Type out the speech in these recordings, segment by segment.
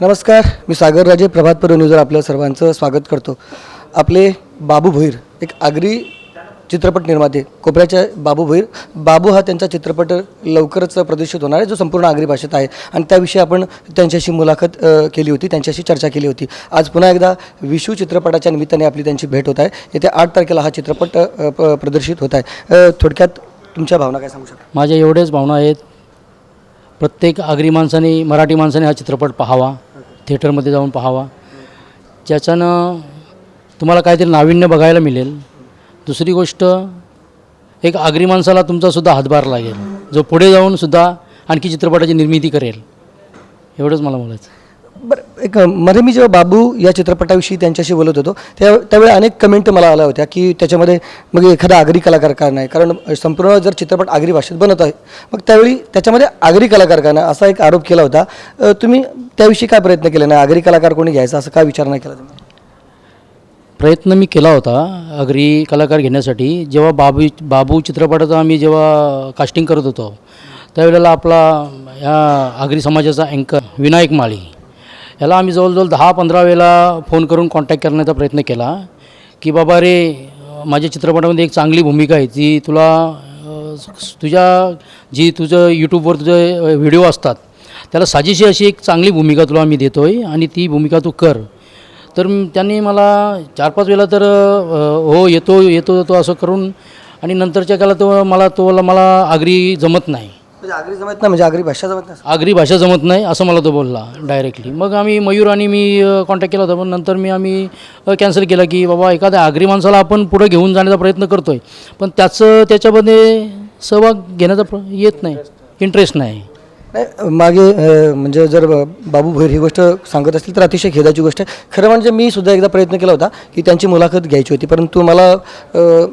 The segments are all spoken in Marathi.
नमस्कार मी सागर राजे प्रभात पर्व न्यूजवर आपल्या सर्वांचं स्वागत करतो. आपले बाबू भोईर एक आगरी चित्रपट निर्माते कोपऱ्याच्या बाबू भोईर. बाबू हा त्यांचा चित्रपट लवकरच प्रदर्शित होणार आहे जो संपूर्ण आगरी भाषेत आहे. आणि त्याविषयी आपण त्यांच्याशी मुलाखत केली होती त्यांच्याशी चर्चा केली होती. आज पुन्हा एकदा विशू चित्रपटाच्या निमित्ताने आपली त्यांची भेट होत आहे. येत्या आठ तारखेला हा चित्रपट प- प्रदर्शित होत आहे. थोडक्यात तुमच्या भावना काय सांगू शकता माझ्या एवढ्याच भावना आहेत. प्रत्येक आगरी माणसाने मराठी माणसाने हा चित्रपट पाहावा. थिएटरमध्ये जाऊन पाहावा. ज्याच्यानं तुम्हाला काहीतरी नाविन्य बघायला मिळेल. दुसरी गोष्ट एक आगरी माणसाला तुमचासुद्धा हातभार लागेल. जो पुढे जाऊन सुद्धा आणखी चित्रपटाची निर्मिती करेल. एवढंच मला बोलायचं बरं एक मध्ये मी जेव्हा बाबू या चित्रपटाविषयी त्यांच्याशी बोलत होतो त्या त्यावेळी अनेक कमेंट मला आल्या होत्या की त्याच्यामध्ये मग एखादा आगरी कलाकार का नाही? कारण संपूर्ण जर चित्रपट आगरी भाषेत बनत आहे मग त्यावेळी त्याच्यामध्ये आगरी कलाकार का नाही? असा एक आरोप केला होता. तुम्ही त्याविषयी काय प्रयत्न केला? नाही आगरी कलाकार कोणी घ्यायचा असं काय विचार नाही केला तुम्ही? प्रयत्न मी केला होता आगरी कलाकार घेण्यासाठी. जेव्हा बाबू बाबू चित्रपटाचा आम्ही जेव्हा कास्टिंग करत होतो त्यावेळेला आपला ह्या आगरी समाजाचा अँकर विनायक माळी. याला आम्ही जवळजवळ दहा पंधरा वेळेला फोन करून कॉन्टॅक्ट करण्याचा प्रयत्न केला की बाबा रे माझ्या चित्रपटामध्ये एक चांगली भूमिका आहे जी तुला तुझ्या जी तुझं यूट्यूबवर तुझे व्हिडिओ असतात त्याला साजेशी अशी एक चांगली भूमिका तुला मी देतो आहे आणि ती भूमिका तू कर. तर त्यांनी मला चार पाच वेळा तर हो येतो येतो येतो असं करून आणि नंतरच्या काळात तो मला तो मला- मला आगरी जमत नाही. म्हणजे आगरी जमत नाही म्हणजे आगरी भाषा जमत नाही? आगरी भाषा जमत नाही असं मला तो बोलला डायरेक्टली मग आम्ही मयूर आणि मी कॉन्टॅक्ट केला होता पण नंतर मी आम्ही कॅन्सल केला की बाबा एखाद्या आगरी माणसाला आपण पुढं घेऊन जाण्याचा प्रयत्न करतो आहे पण त्याचं त्याच्यामध्ये सहभाग घेण्याचा प्र येत नाही. इंटरेस्ट नाही. नाही मागे म्हणजे जर बाबू भैर ही गोष्ट सांगत असतील तर अतिशय खेदाची गोष्ट आहे. खरं म्हणजे मी सुद्धा एकदा प्रयत्न केला होता की त्यांची मुलाखत घ्यायची होती परंतु मला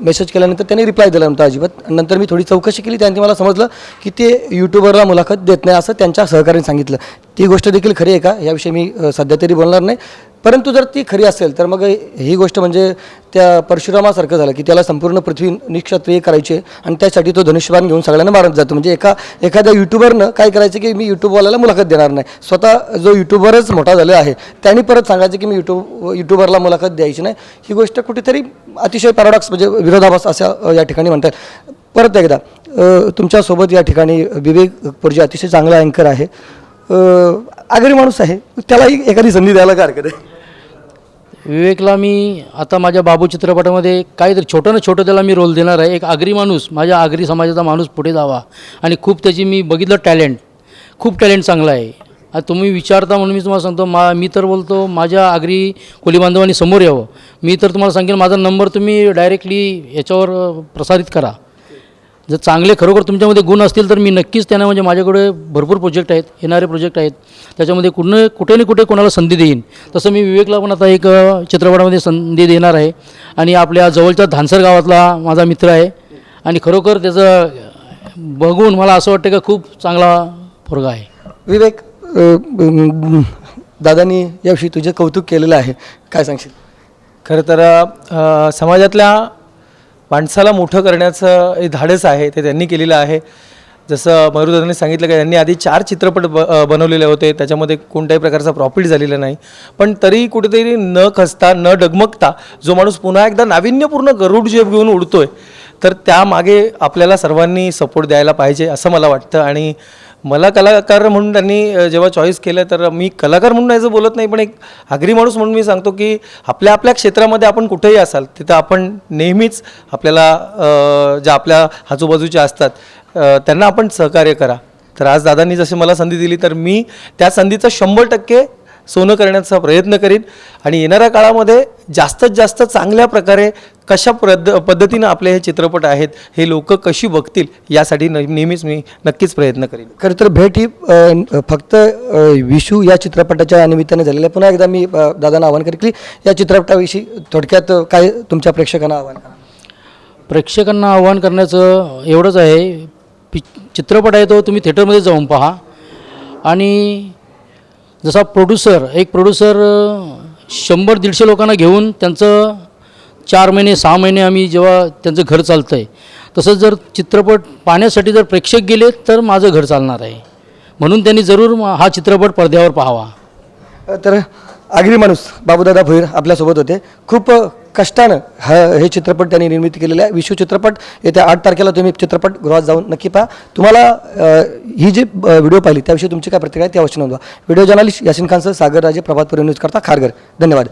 मेसेज केल्यानंतर त्यांनी रिप्लाय दिला नव्हता अजिबात. नंतर मी थोडी चौकशी केली त्यांनी मला समजलं की ते यूट्यूबरला मुलाखत देत नाही असं त्यांच्या सहकार्याने सांगितलं. ती गोष्ट देखील खरी आहे का? याविषयी मी सध्या तरी बोलणार नाही. परंतु जर ती खरी असेल तर मग ही गोष्ट म्हणजे त्या परशुरामासारखं झालं की त्याला संपूर्ण पृथ्वी निक्षत्रिय करायचे आणि त्यासाठी तो धनुष्यबाण घेऊन सगळ्यांना मारत जातो. म्हणजे एका एखाद्या यूट्यूबरनं काय करायचं की मी युट्यूबवाल्याला मुलाखत देणार नाही. स्वतः जो यूट्यूबरच मोठा झाला आहे त्यांनी परत सांगायचं की मी युट्यूब यूट्यूबरला मुलाखत द्यायची नाही. ही गोष्ट कुठेतरी अतिशय पॅराडॉक्स म्हणजे विरोधाभास अशा या ठिकाणी म्हणतात. परत एकदा तुमच्यासोबत या ठिकाणी विवेक पुरजे अतिशय चांगला अँकर आहे. आगरी माणूस आहे. त्यालाही एखादी संधी द्यायला काय हरकत आहे? विवेकला मी आता माझ्या बाबू चित्रपटामध्ये काहीतरी छोटं ना छोटं त्याला मी रोल देणार आहे. एक आगरी माणूस माझ्या आगरी समाजाचा माणूस पुढे जावा. आणि खूप त्याची मी बघितलं टॅलेंट खूप टॅलेंट चांगला आहे. आता तुम्ही विचारता म्हणून मी तुम्हाला सांगतो मा मी तर बोलतो माझ्या आगरी कोली बांधवांनी समोर यावं. मी तर तुम्हाला सांगेन माझा नंबर तुम्ही डायरेक्टली याच्यावर प्रसारित करा. जर चांगले खरोखर तुमच्यामध्ये गुण असतील तर मी नक्कीच त्यांना म्हणजे माझ्याकडे भरपूर प्रोजेक्ट आहेत येणारे प्रोजेक्ट आहेत. त्याच्यामध्ये कुठं कुठे ना कुठे कोणाला संधी देईन. तसं मी विवेकला पण आता एक चित्रपटामध्ये संधी देणार आहे. आणि आपल्या जवळच्या धानसर गावातला माझा मित्र आहे. आणि खरोखर त्याचं बघून मला असं वाटतं का खूप चांगला पोरगा आहे. विवेक दादांनी याविषयी तुझे कौतुक केलेलं आहे. काय सांगशील? खरं तर समाजातल्या माणसाला मोठं करण्याचं हे धाडस आहे ते त्यांनी केलेलं आहे. जसं मयुरदादांनी सांगितलं की त्यांनी आधी चार चित्रपट ब बनवलेले होते त्याच्यामध्ये कोणत्याही प्रकारचा प्रॉफिट झालेला नाही. पण तरी कुठेतरी न खचता न डगमगता जो माणूस पुन्हा एकदा नाविन्यपूर्ण गरुड झेप घेऊन उडतोय तर त्यामागे आपल्याला सर्वांनी सपोर्ट द्यायला पाहिजे असं मला वाटतं. आणि मला कलाकार म्हणून त्यांनी जेव्हा चॉईस केलं तर मी कलाकार म्हणून याचं बोलत नाही पण एक आगरी माणूस म्हणून मी सांगतो की आपल्या आपल्या क्षेत्रामध्ये आपण कुठेही असाल तिथं आपण नेहमीच आपल्याला ज्या आपल्या आजूबाजूच्या असतात त्यांना आपण सहकार्य करा. तर आज दादांनी जशी मला संधी दिली तर मी त्या संधीचं शंभर टक्के सोनं करण्याचा प्रयत्न करीन. आणि येणाऱ्या काळामध्ये जास्तीत जास्त चांगल्या प्रकारे कशा पद्ध पद्धतीनं आपले हे चित्रपट आहेत हे लोक कशी बघतील यासाठी न- नेहमीच मी नक्कीच प्रयत्न करीन. खरं तर भेट ही फक्त विशू या चित्रपटाच्या निमित्ताने झालेली आहे. पुन्हा एकदा मी दादांना आवाहन करेन की या चित्रपटाविषयी थोडक्यात काय तुमच्या प्रेक्षकांना आवाहन करा. प्रेक्षकांना आव्हान करण्याचं एवढंच आहे. पि चित्रपट आहे तो तुम्ही थिएटरमध्ये जाऊन पहा. आणि जसा प्रोड्युसर एक प्रोड्युसर शंभर दीडशे लोकांना घेऊन त्यांचं चार महिने सहा महिने आम्ही जेव्हा त्यांचं घर चालतं आहे तसंच जर चित्रपट पाहण्यासाठी जर प्रेक्षक गेले तर माझं घर चालणार आहे. म्हणून त्यांनी जरूर हा चित्रपट पडद्यावर पाहावा. तर आगरी माणूस बाबूदादा भोईर आपल्यासोबत होते. खूप कष्टानं ह हे चित्रपट त्यांनी निर्मिती केलेले आहे. विश्व चित्रपट येत्या आठ तारखेला तुम्ही चित्रपटगृहात जाऊन नक्की पहा. तुम्हाला ही जी व्हिडिओ पाहिली त्याविषयी तुमची काय प्रतिक्रिया आहे ती अवश्य नोंदवा. व्हिडिओ जर्नलिस्ट यासिन खानसह सागर राजे प्रभात न्यूज करता खारघर. धन्यवाद.